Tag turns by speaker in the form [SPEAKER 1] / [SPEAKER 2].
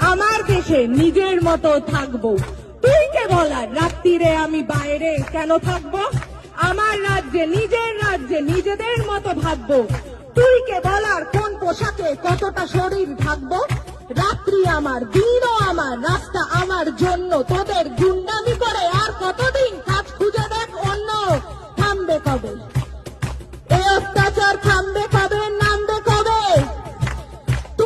[SPEAKER 1] আমার দেশে নিজের মতো থাকব। তুই কে বলার? রাত্রিরে আমি বাইরে কেন থাকব? আমার রাজ্যে, নিজের রাজ্যে নিজেদের মতো ভাববো। তুই কে বলার? কোন পোশাকে কতটা শরীর ঢাকবো? রাত্রি আমার, দিনও আমার, রাস্তা আমার জন্য তোদের কতদিন হবে এই অত্যাচার থামবে